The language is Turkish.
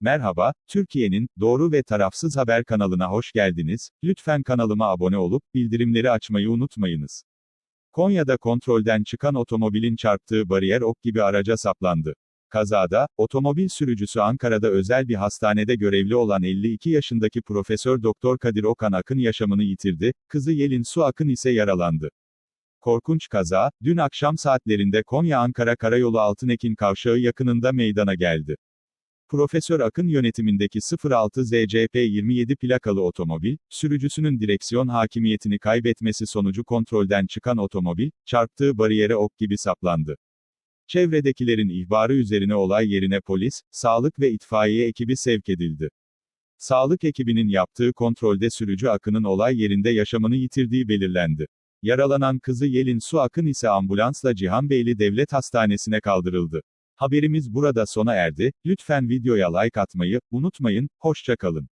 Merhaba, Türkiye'nin doğru ve tarafsız haber kanalına hoş geldiniz. Lütfen kanalıma abone olup bildirimleri açmayı unutmayınız. Konya'da kontrolden çıkan otomobilin çarptığı bariyer ok gibi araca saplandı. Kazada, otomobil sürücüsü Ankara'da özel bir hastanede görevli olan 52 yaşındaki Profesör Doktor Kadir Okan Akın yaşamını yitirdi, kızı Yelin Su Akın ise yaralandı. Korkunç kaza, dün akşam saatlerinde Konya-Ankara Karayolu Altınekin kavşağı yakınında meydana geldi. Profesör Akın yönetimindeki 06 ZCP 27 plakalı otomobil, sürücüsünün direksiyon hakimiyetini kaybetmesi sonucu kontrolden çıkan otomobil, çarptığı bariyere ok gibi saplandı. Çevredekilerin ihbarı üzerine olay yerine polis, sağlık ve itfaiye ekibi sevk edildi. Sağlık ekibinin yaptığı kontrolde sürücü Akın'ın olay yerinde yaşamını yitirdiği belirlendi. Yaralanan kızı Yelin Su Akın ise ambulansla Cihanbeyli Devlet Hastanesi'ne kaldırıldı. Haberimiz burada sona erdi. Lütfen videoya like atmayı unutmayın. Hoşça kalın.